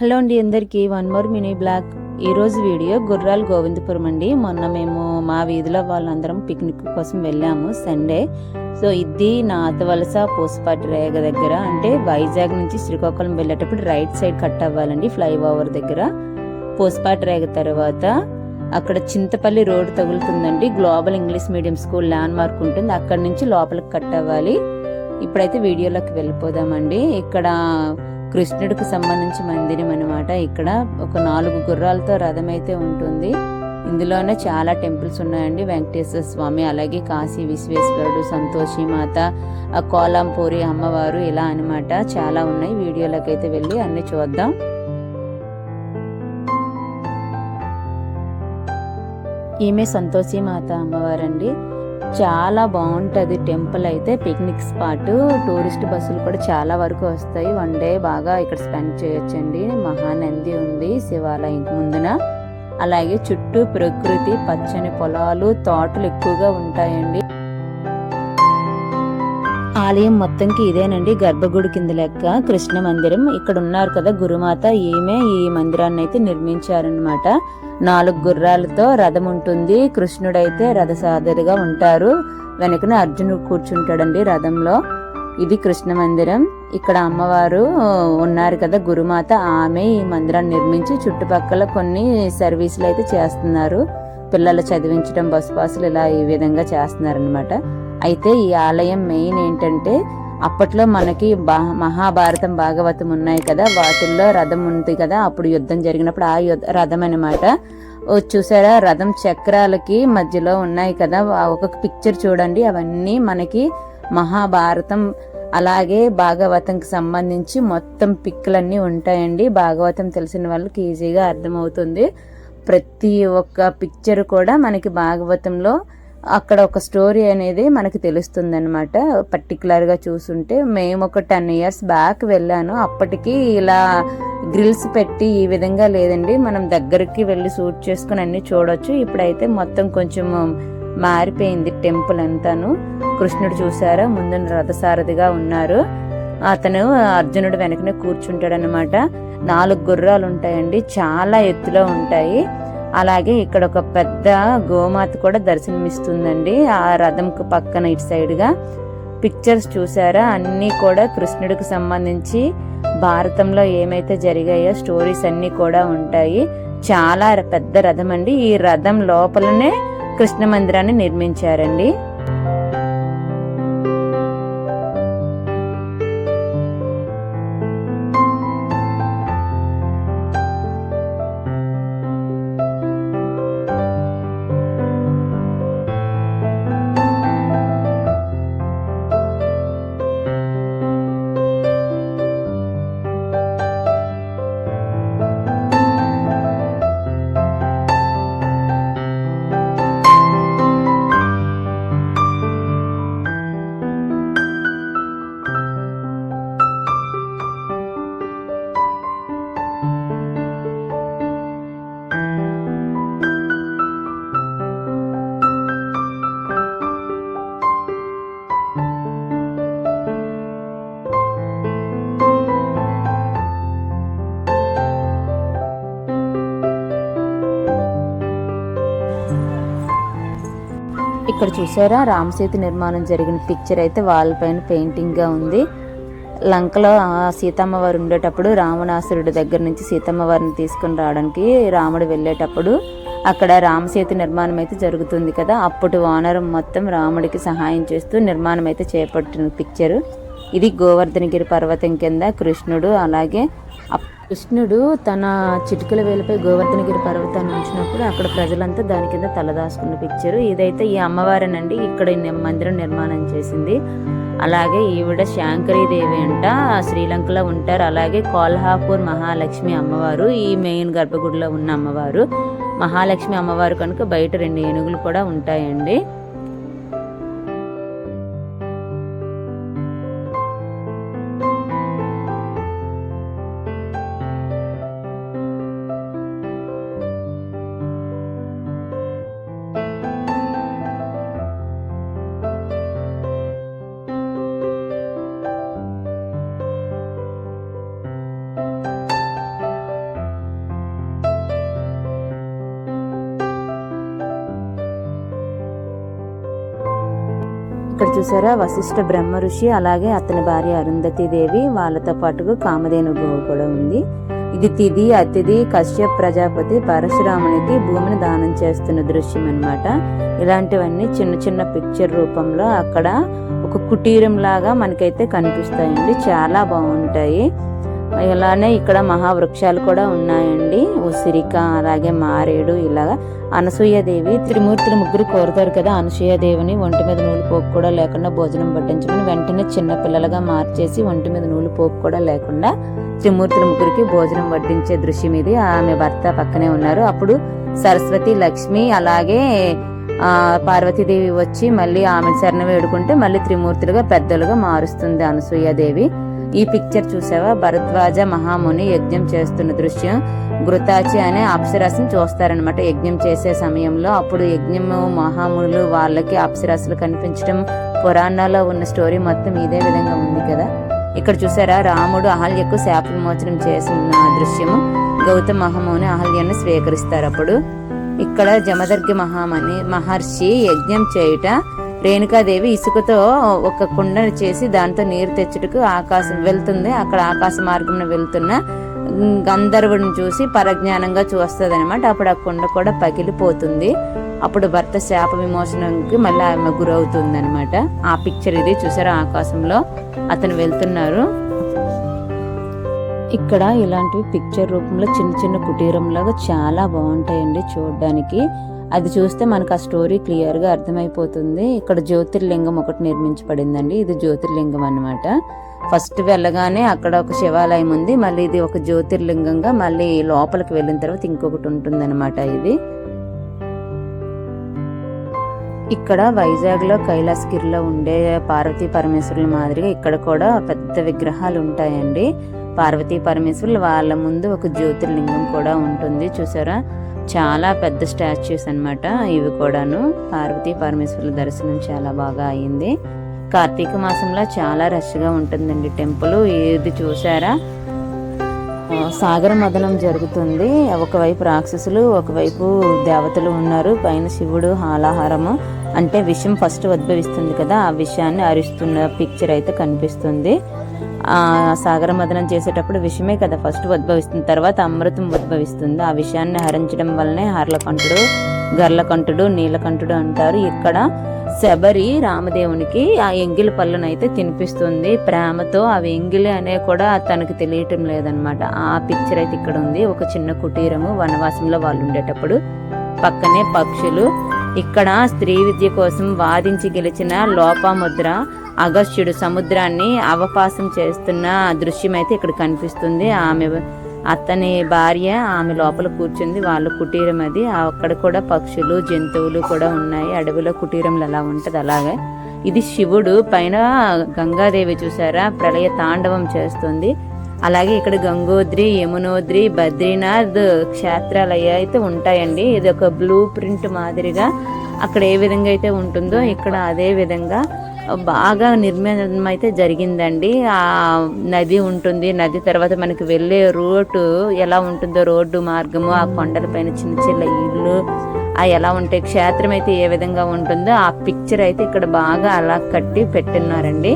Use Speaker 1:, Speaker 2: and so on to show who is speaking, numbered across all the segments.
Speaker 1: Hello అండి అందరికీ one more mini black. ఈరోజు వీడియో గుర్రాలు గోవిందపురం అండి. మొన్న మేము మా వీధిలో వాళ్ళందరం పిక్నిక్ కోసం వెళ్ళాము సండే. సో ఇది నాత వలస పూసపాటి రేగ దగ్గర. అంటే వైజాగ్ నుంచి శ్రీకాకుళం వెళ్ళేటప్పుడు రైట్ సైడ్ కట్ అవ్వాలండి ఫ్లైఓవర్ దగ్గర. పూసపాటి రేగ తర్వాత అక్కడ Chintapalli road తగులుతుందండి. Global English medium school landmark ఉంటుంది. అక్కడ నుంచి లోపలికి కట్ అవ్వాలి. ఇప్పుడైతే వీడియోలోకి వెళ్ళిపోదామండి. ఇక్కడ కృష్ణుడికి సంబంధించి మందిరం అనమాట ఇక్కడ ఒక నాలుగు గుర్రాలతో రథం అయితే ఉంటుంది. ఇందులోనే చాలా టెంపుల్స్ ఉన్నాయండి. వెంకటేశ్వర స్వామి అలాగే కాశీ విశ్వేశ్వరుడు సంతోషి మాత ఆ కోలంపూరి అమ్మవారు ఇలా అనమాట చాలా ఉన్నాయి. వీడియోలోకి అయితే వెళ్ళి అన్ని చూద్దాం. ఈమె సంతోషి మాత అమ్మవారండి. చాలా బాగుంటుంది టెంపుల్ అయితే. Picnic spot. టూరిస్ట్ బస్సులు కూడా చాలా వరకు వస్తాయి. వన్ డే బాగా ఇక్కడ స్పెండ్ చేయొచ్చండి. మహానంది ఉంది శివాలయం ముందున. అలాగే చుట్టూ ప్రకృతి పచ్చని పొలాలు తోటలు ఎక్కువగా ఉంటాయండి. ఆలయం మొత్తంకి ఇదేనండి. గర్భగుడి కింద లెక్క కృష్ణ మందిరం. ఇక్కడ ఉన్నారు కదా గురుమాత. ఈమె ఈ మందిరాన్ని అయితే నిర్మించారనమాట నాలుగు గుర్రాలతో రథం ఉంటుంది. కృష్ణుడైతే రథసాదరిగా ఉంటారు. వెనకన అర్జునుడు కూర్చుంటాడండి రథంలో. ఇది కృష్ణ మందిరం. ఇక్కడ అమ్మవారు ఉన్నారు కదా గురుమాత. ఆమె ఈ మందిరాన్ని నిర్మించి చుట్టుపక్కల కొన్ని సర్వీసులు అయితే చేస్తున్నారు. పిల్లలు చదివించడం బస్ పాసులు ఇలా ఈ విధంగా చేస్తున్నారనమాట అయితే ఈ ఆలయం మెయిన్ ఏంటంటే అప్పట్లో మనకి మహాభారతం భాగవతం ఉన్నాయి కదా. వాటిల్లో రథం ఉంది కదా. అప్పుడు యుద్ధం జరిగినప్పుడు ఆ రథం అనమాట చూసారా? రథం చక్రాలకి మధ్యలో ఉన్నాయి కదా. ఒక పిక్చర్ చూడండి. అవన్నీ మనకి మహాభారతం అలాగే భాగవతంకి సంబంధించి మొత్తం పిక్కులన్నీ ఉంటాయండి. భాగవతం తెలిసిన వాళ్ళకి ఈజీగా అర్థమవుతుంది. ప్రతి ఒక్క పిక్చర్ కూడా మనకి భాగవతంలో అక్కడ ఒక స్టోరీ అనేది మనకి తెలుస్తుందనమాట పర్టికులర్గా చూసుంటే మేము ఒక టెన్ ఇయర్స్ బ్యాక్ వెళ్ళాను. అప్పటికి ఇలా గ్రిల్స్ పెట్టి ఈ విధంగా లేదండి. మనం దగ్గరికి వెళ్ళి షూట్ చేసుకుని అన్ని చూడొచ్చు. ఇప్పుడైతే మొత్తం కొంచెం మారిపోయింది టెంపుల్ అంతాను. కృష్ణుడు చూసారా ముందు రథసారథిగా ఉన్నారు. అతను అర్జునుడు వెనకనే కూర్చుంటాడనమాట నాలుగు గుర్రాలు ఉంటాయండి చాలా ఎత్తులో ఉంటాయి. అలాగే ఇక్కడ ఒక పెద్ద గోమాత కూడా దర్శనమిస్తుందండి. ఆ రథంకు పక్కన ఇటు సైడ్గా పిక్చర్స్ చూసారా? అన్నీ కూడా కృష్ణుడికి సంబంధించి భారతంలో ఏమైతే జరిగాయో స్టోరీస్ అన్నీ కూడా ఉంటాయి. చాలా పెద్ద రథం అండి. ఈ రథం లోపలనే కృష్ణ మందిరాన్ని నిర్మించారండి. ఇక్కడ చూసారా? రామసేతు నిర్మాణం జరిగిన పిక్చర్ అయితే వాల్ పైన పెయింటింగ్గా ఉంది. లంకలో సీతమ్మ వారు ఉండేటప్పుడు రావణాసురుడి దగ్గర నుంచి సీతమ్మ వారిని తీసుకుని రావడానికి రాముడు వెళ్ళేటప్పుడు అక్కడ రామసేతు నిర్మాణం అయితే జరుగుతుంది కదా? అప్పటి వానరం మొత్తం రాముడికి సహాయం చేస్తూ నిర్మాణం అయితే చేపట్టిన పిక్చరు ఇది గోవర్ధనగిరి పర్వతం కింద కృష్ణుడు అలాగే కృష్ణుడు తన చిటికల వేలపై గోవర్ధనగిరి పర్వతాన్ని ఉంచినప్పుడు అక్కడ ప్రజలంతా దాని కింద తలదాసుకున్న పిక్చర్. ఇదైతే ఈ అమ్మవారేనండి. ఇక్కడ మందిరం నిర్మాణం చేసింది. అలాగే ఈవిడ శాంకరీదేవి అంట. శ్రీలంకలో ఉంటారు. అలాగే కోల్హాపూర్ మహాలక్ష్మి అమ్మవారు ఈ మెయిన్ గర్భగుడిలో ఉన్న అమ్మవారు. మహాలక్ష్మి అమ్మవారు కనుక బయట రెండు ఏనుగులు కూడా ఉంటాయండి. ఇక్కడ చూసారా? వశిష్ఠ బ్రహ్మ ఋషి అలాగే అతని భార్య అరుంధతి దేవి వాళ్ళతో పాటుగా కామధేను గోవు కూడా ఉంది. ఇది తిది అతిథి కశ్యప్ ప్రజాపతి పరశురామునికి భూమిని దానం చేస్తున్న దృశ్యం అన్నమాట. ఇలాంటివన్నీ చిన్న చిన్న పిక్చర్ రూపంలో అక్కడ ఒక కుటీరం లాగా మనకైతే కనిపిస్తాయండి. చాలా బాగుంటాయి. ఇలానే ఇక్కడ మహావృక్షాలు కూడా ఉన్నాయండి. ఉసిరిక అలాగే మారేడు ఇలాగా. అనసూయదేవి త్రిమూర్తులు ముగ్గురు కోరుతారు కదా అనసూయదేవిని ఒంటి మీద నూలు పోపు కూడా లేకుండా భోజనం పట్టించుకుని వెంటనే చిన్న పిల్లలుగా మార్చేసి ఒంటి మీద నూలు పోపు కూడా లేకుండా త్రిమూర్తుల ముగ్గురికి భోజనం పట్టించే దృశ్యం ఇది. ఆమె భర్త పక్కనే ఉన్నారు. అప్పుడు సరస్వతి లక్ష్మి అలాగే ఆ పార్వతీదేవి వచ్చి మళ్ళీ ఆమె శరణ వేడుకుంటే మళ్ళీ త్రిమూర్తులుగా పెద్దలుగా మారుస్తుంది అనసూయదేవి. ఈ పిక్చర్ చూసావా? భరద్వాజ మహాముని యజ్ఞం చేస్తున్న దృశ్యం. గృతాచి అనే అప్సరస్ని చూస్తారనమాట యజ్ఞం చేసే సమయంలో. అప్పుడు యజ్ఞము మహామునులు వాళ్ళకి అప్సరస్సులు కనిపించడం పురాణాల్లో ఉన్న స్టోరీ మొత్తం ఇదే విధంగా ఉంది కదా? ఇక్కడ చూసారా? రాముడు అహల్యకు శాపమోచనం చేసిన దృశ్యము. గౌతమ మహాముని అహల్యను స్వీకరిస్తారు అప్పుడు. ఇక్కడ జమదర్గి మహామని మహర్షి యజ్ఞం చేయుట రేణుకాదేవి ఇసుకతో ఒక కుండను చేసి దాంతో నీరు తెచ్చుటకు ఆకాశం వెళ్తుంది. అక్కడ ఆకాశ మార్గం వెళ్తున్న గంధర్వుడిని చూసి పరజ్ఞానంగా చూస్తుంది అనమాట అప్పుడు ఆ కుండ కూడా పగిలిపోతుంది. అప్పుడు భర్త శాప విమోచనంకి మళ్ళీ ఆమె గురవుతుంది అనమాట ఆ పిక్చర్ ఇది చూసారా ఆకాశంలో? అతను వెళ్తున్నారు. ఇక్కడ ఇలాంటివి పిక్చర్ రూపంలో చిన్న చిన్న కుటీరంలాగా చాలా బాగుంటాయండి చూడడానికి. అది చూస్తే మనకు ఆ స్టోరీ క్లియర్గా అర్థమైపోతుంది. ఇక్కడ జ్యోతిర్లింగం ఒకటి నిర్మించబడిందండి. ఇది జ్యోతిర్లింగం అనమాట ఫస్ట్ వెళ్ళగానే అక్కడ ఒక శివాలయం ఉంది. మళ్ళీ ఇది ఒక జ్యోతిర్లింగంగా మళ్ళీ లోపలికి వెళ్ళిన తర్వాత ఇంకొకటి ఉంటుందన్నమాట ఇది. ఇక్కడ వైజాగ్లో కైలాసగిరిలో ఉండే పార్వతీ పరమేశ్వరుల మాదిరిగా ఇక్కడ కూడా పెద్ద విగ్రహాలు ఉంటాయండి. పార్వతీ పరమేశ్వరులు వాళ్ళ ముందు ఒక జ్యోతిర్లింగం కూడా ఉంటుంది. చూసారా? చాలా పెద్ద స్టాచ్యూస్ అన్నమాట ఇవి కూడాను. పార్వతీ పరమేశ్వరుల దర్శనం చాలా బాగా అయింది. కార్తీక మాసంలో చాలా రష్గా ఉంటుందండి టెంపుల్. ఇది చూసారా? సాగర మదనం జరుగుతుంది. ఒకవైపు రాక్షసులు ఒకవైపు దేవతలు ఉన్నారు. పైన శివుడు హాలాహారము. అంటే విషం ఫస్ట్ ఉద్భవిస్తుంది కదా ఆ విషయాన్ని అరిస్తున్న పిక్చర్ అయితే కనిపిస్తుంది. సాగర మదనం చేసేటప్పుడు విషమే కదా. ఫస్ట్ ఉద్భవిస్తుంది తర్వాత అమృతం ఉద్భవిస్తుంది. ఆ విషయాన్ని హరించడం వల్లనే హర్లకంఠుడు గర్లకంఠుడు నీలకంఠుడు అంటారు. ఇక్కడ శబరి రామదేవునికి ఆ ఎంగిలి పళ్ళను అయితే తినిపిస్తుంది. ప్రేమతో అవి ఎంగిలి అనే కూడా తనకు తెలియటం లేదనమాట. ఆ పిక్చర్ అయితే ఇక్కడ ఉంది. ఒక చిన్న కుటీరము వనవాసంలో వాళ్ళు ఉండేటప్పుడు. పక్కనే పక్షులు ఇక్కడ స్త్రీ విద్య కోసం వాదించి గెలిచిన లోపాముద్ర అగస్త్యుడు సముద్రాన్ని అవపాసం చేస్తున్న దృశ్యం అయితే ఇక్కడ కనిపిస్తుంది. ఆమె అతని భార్య ఆమె లోపల కూర్చుంది. వాళ్ళ కుటీరం అది. అక్కడ కూడా పక్షులు జంతువులు కూడా ఉన్నాయి. అడవిలో కుటీరంలు ఎలా ఉంటది. అలాగే ఇది శివుడు. పైన గంగాదేవి చూసారా? ప్రళయ తాండవం చేస్తుంది. అలాగే ఇక్కడ గంగోద్రి యమునోద్రి బద్రీనాథ్ క్షేత్రాలు అయితే ఉంటాయండి. ఇది ఒక బ్లూ ప్రింట్ మాదిరిగా అక్కడ ఏ విధంగా అయితే ఉంటుందో ఇక్కడ అదే విధంగా బాగా నిర్మాణం అయితే జరిగిందండి. ఆ నది ఉంటుంది. నది తర్వాత మనకి వెళ్ళే రోడ్డు ఎలా ఉంటుందో రోడ్డు మార్గము ఆ కొండలపైన చిన్న చిన్న ఇల్లు ఆ ఎలా ఉంటాయి క్షేత్రం అయితే ఏ విధంగా ఉంటుందో ఆ పిక్చర్ అయితే ఇక్కడ బాగా అలా కట్టి పెట్టున్నారండి.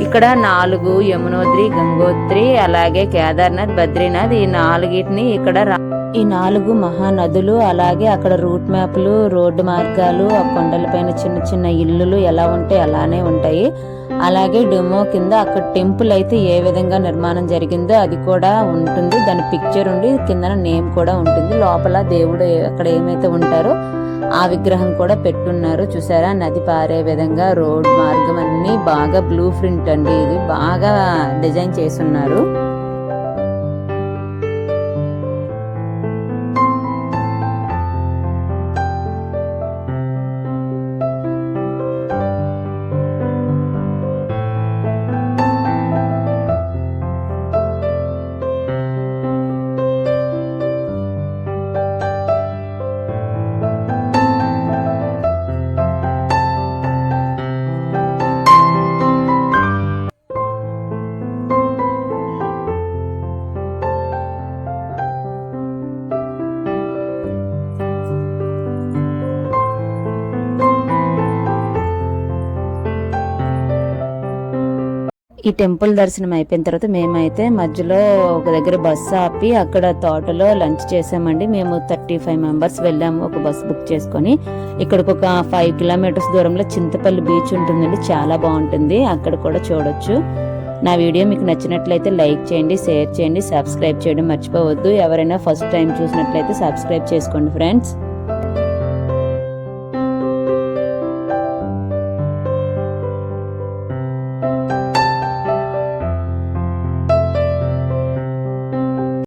Speaker 1: ఇక్కడ నాలుగు యమునోద్రి గంగోత్రి అలాగే కేదార్నాథ్ బద్రీనాథ్ ఈ నాలుగిటిని ఇక్కడ రా- ఈ నాలుగు మహానదులు అలాగే అక్కడ రూట్ మ్యాప్లు రోడ్డు మార్గాలు ఆ కొండలపైన చిన్న చిన్న ఇల్లులు ఎలా ఉంటే అలానే ఉంటాయి. అలాగే డెమో కింద అక్కడ టెంపుల్ అయితే ఏ విధంగా నిర్మాణం జరిగిందో అది కూడా ఉంటుంది. దాని పిక్చర్ ఉండి కింద నేమ్ కూడా ఉంటుంది. లోపల దేవుడు అక్కడ ఏమైతే ఉంటారో ఆ విగ్రహం కూడా పెట్టున్నారు. చూసారా? నది పారే విధంగా రోడ్ మార్గం అన్ని బాగా బ్లూ ప్రింట్ అండి. ఇది బాగా డిజైన్ చేసున్నారు ఈ టెంపుల్ దర్శనం అయిపోయిన తర్వాత మేమైతే మధ్యలో ఒక దగ్గర బస్సు ఆపి అక్కడ తోటలో లంచ్ చేసామండి. మేము థర్టీ ఫైవ్ మెంబర్స్ వెళ్ళాము ఒక బస్సు బుక్ చేసుకొని. ఇక్కడికి ఒక ఫైవ్ కిలోమీటర్స్ దూరంలో చింతపల్లి బీచ్ ఉంటుందండి చాలా బాగుంటుంది. అక్కడ కూడా చూడొచ్చు. నా వీడియో మీకు నచ్చినట్లయితే లైక్ చేయండి షేర్ చేయండి సబ్స్క్రైబ్ చేయడం మర్చిపోవద్దు. ఎవరైనా ఫస్ట్ టైం చూసినట్లయితే సబ్స్క్రైబ్ చేసుకోండి ఫ్రెండ్స్.